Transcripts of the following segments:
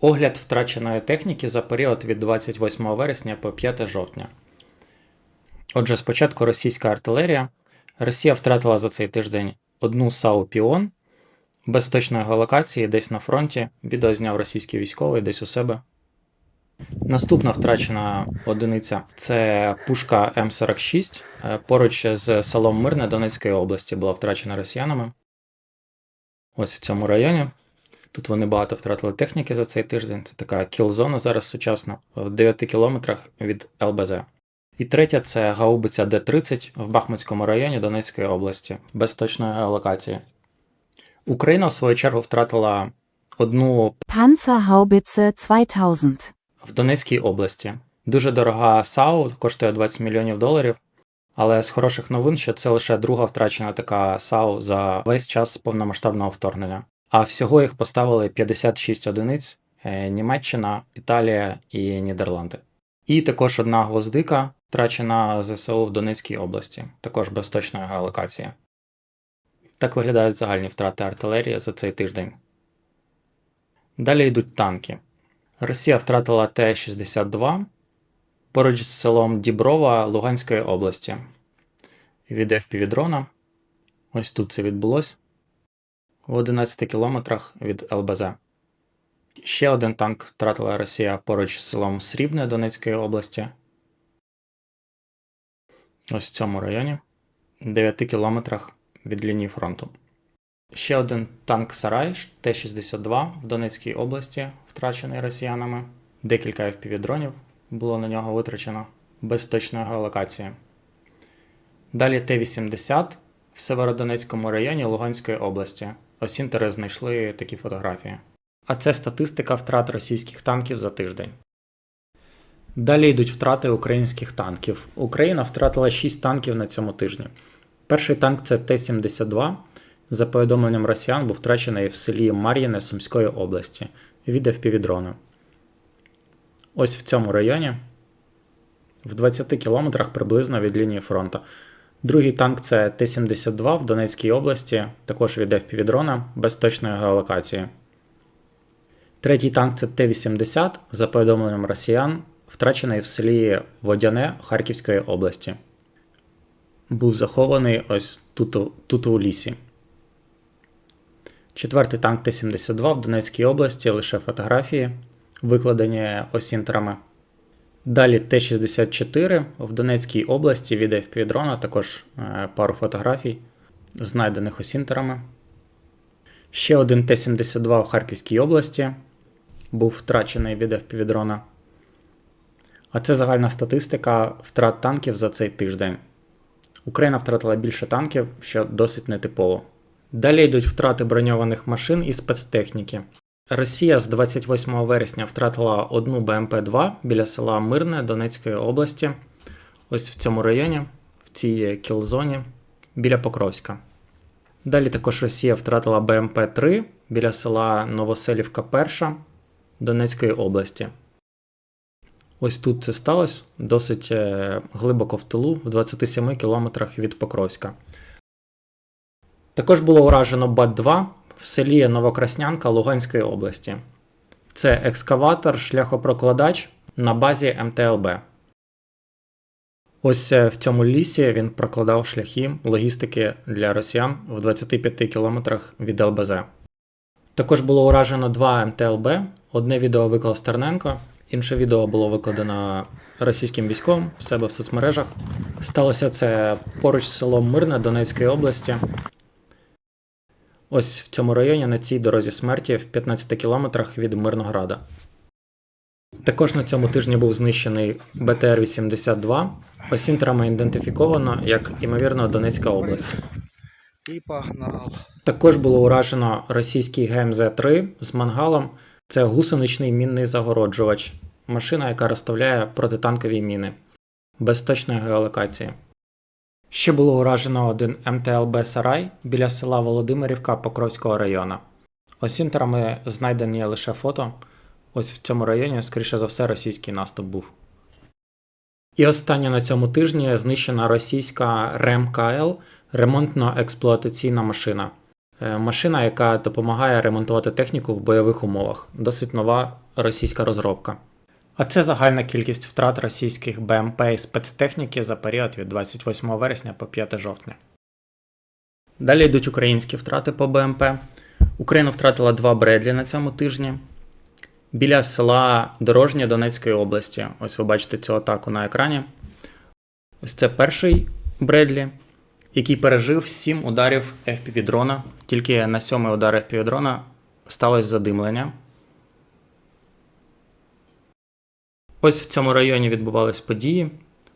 Огляд втраченої техніки за період від 28 вересня по 5 жовтня. Отже, спочатку російська артилерія. Росія втратила за цей тиждень одну САУ Піон без точної геолокації десь на фронті. Відео зняв російський військовий десь у себе. Наступна втрачена одиниця це пушка М46. Е, Поруч з селом Мирне Донецької області була втрачена росіянами. Ось в цьому районі. Тут вони багато втратили техніки за цей тиждень. Це така кіл-зона зараз сучасна, в 9 кілометрах від ЛБЗ. І третя це гаубиця Д-30 в Бахмутському районі Донецької області, без точної геолокації. Україна, в свою чергу, втратила одну Panzerhaubitze 2000. в Донецькій області. Дуже дорога САУ, коштує 20 мільйонів доларів. Але з хороших новин, що це лише друга втрачена така САУ за весь час повномасштабного вторгнення. А всього їх поставили 56 одиниць: е, Німеччина, Італія і Нідерланди. І також одна гвоздика втрачена ЗСУ в Донецькій області, також без точної геолокації. Так виглядають загальні втрати артилерії за цей тиждень. Далі йдуть танки. Росія втратила Т-62 поруч з селом Діброва Луганської області. Від FPV-дрона. Ось тут це відбулось. В 11 кілометрах від ЛБЗ. Ще один танк втратила Росія поруч з селом Срібне Донецької області. Ось в цьому районі. 9 кілометрах від лінії фронту. Ще один танк Сарай Т-62 в Донецькій області, втрачений росіянами. Декілька FPV-дронів було на нього витрачено без точної геолокації. Далі Т-80 в Северодонецькому районі Луганської області. Осінтери знайшли такі фотографії. А це статистика втрат російських танків за тиждень. Далі йдуть втрати українських танків. Україна втратила 6 танків на цьому тижні. Перший танк це Т-72. За повідомленням росіян, був втрачений в селі Мар'їне Сумської області від FPV-дрону. Ось в цьому районі, в 20 кілометрах приблизно від лінії фронту. Другий танк це Т-72 в Донецькій області, також від FPV-дрона, без точної геолокації. Третій танк це Т-80, за повідомленням росіян, втрачений в селі Водяне Харківської області. Був захований ось тут, тут у лісі. Четвертий танк Т-72 в Донецькій області, лише фотографії, викладені осінтерами. Далі Т-64 в Донецькій області від FPV-дрона, також е, пару фотографій, знайдених осінтерами. Ще один Т-72 в Харківській області був втрачений від FPV-дрона. А це загальна статистика втрат танків за цей тиждень. Україна втратила більше танків, що досить нетипово. Далі йдуть втрати броньованих машин і спецтехніки. Росія з 28 вересня втратила одну БМП-2 біля села Мирне Донецької області, ось в цьому районі, в цій кілзоні, біля Покровська. Далі також Росія втратила БМП-3 біля села Новоселівка Перша Донецької області. Ось тут це сталося досить е, глибоко в тилу, в 27 кілометрах від Покровська. Також було уражено БАТ-2 в селі Новокраснянка Луганської області. Це екскаватор, шляхопрокладач на базі МТЛБ. Ось е, в цьому лісі він прокладав шляхи логістики для росіян в 25 кілометрах від ЛБЗ. Також було уражено два МТЛБ. Одне відео виклав Стерненко, інше відео було викладено російським військовим в себе в соцмережах. Сталося це поруч з селом Мирне Донецької області. Ось в цьому районі на цій дорозі смерті в 15 кілометрах від Мирнограда. Також на цьому тижні був знищений БТР-82. Осінтерами ідентифіковано як, ймовірно, Донецька область. І погнав. Також було уражено російський ГМЗ-3 з мангалом. Це гусеничний мінний загороджувач, машина, яка розставляє протитанкові міни без точної геолокації. Ще було уражено один МТЛБ Сарай біля села Володимирівка Покровського району. Осінтерами знайдені лише фото. Ось в цьому районі, скоріше за все, російський наступ був. І останнє на цьому тижні знищена російська РЕМ-КЛ ремонтно-експлуатаційна машина. Е, Машина, яка допомагає ремонтувати техніку в бойових умовах. Досить нова російська розробка. А це загальна кількість втрат російських БМП і спецтехніки за період від 28 вересня по 5 жовтня. Далі йдуть українські втрати по БМП. Україна втратила два Бредлі на цьому тижні. Біля села Дорожнє Донецької області. Ось ви бачите цю атаку на екрані. Ось це перший Бредлі, який пережив 7 ударів FPV дрона. Тільки на сьомий удар FPV дрона сталося задимлення. Ось в цьому районі відбувались події.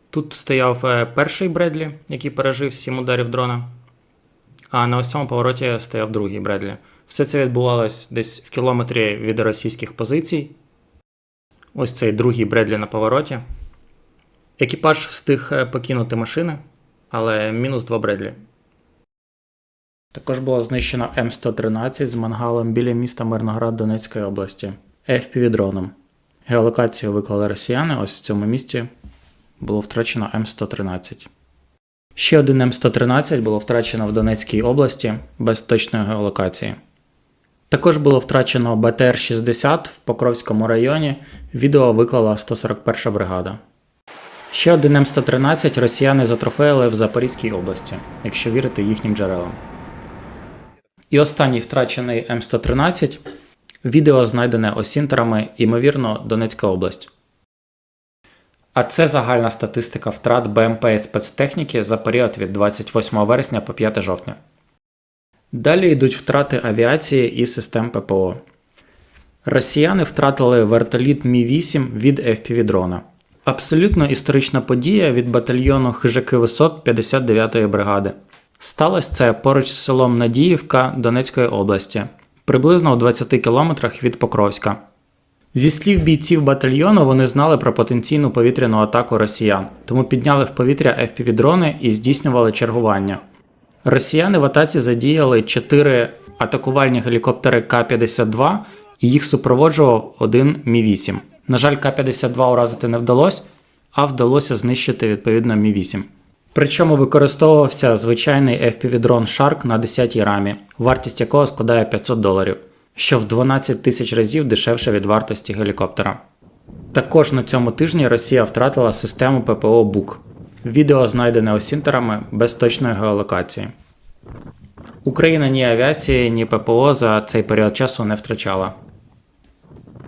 Тут стояв е, перший Бредлі, який пережив 7 ударів дрона. А на ось цьому повороті стояв другий Бредлі. Все це відбувалось десь в кілометрі від російських позицій. Ось цей другий Бредлі на повороті. Екіпаж встиг е, покинути машини, але мінус два Бредлі. Також було знищено М113 з мангалом біля міста Мирноград Донецької області FPV-дроном. Геолокацію виклали росіяни, ось в цьому місці було втрачено М113. Ще один М113 було втрачено в Донецькій області без точної геолокації. Також було втрачено БТР-60 в Покровському районі. Відео виклала 141 бригада. Ще один М113 росіяни затрофеїли в Запорізькій області, якщо вірити їхнім джерелам. І останній втрачений М113 відео знайдене осінтерами, ймовірно, Донецька область. А це загальна статистика втрат БМП і спецтехніки за період від 28 вересня по 5 жовтня. Далі йдуть втрати авіації і систем ППО. Росіяни втратили вертоліт Мі-8 від FPV-дрона. Абсолютно історична подія від батальйону Хижаки Висот 59-ї бригади. Сталося це поруч з селом Надіївка Донецької області, приблизно у 20 кілометрах від Покровська. Зі слів бійців батальйону, вони знали про потенційну повітряну атаку росіян, тому підняли в повітря FPV-дрони і здійснювали чергування. Росіяни в атаці задіяли 4 атакувальні гелікоптери К-52 і їх супроводжував один Мі-8. На жаль, К-52 уразити не вдалося, а вдалося знищити відповідно Мі-8. Причому використовувався звичайний FPV-дрон Shark на 10-й рамі, вартість якого складає 500 доларів, що в 12 тисяч разів дешевше від вартості гелікоптера. Також на цьому тижні Росія втратила систему ППО БУК. Відео знайдене осінтерами без точної геолокації. Україна ні авіації, ні ППО за цей період часу не втрачала.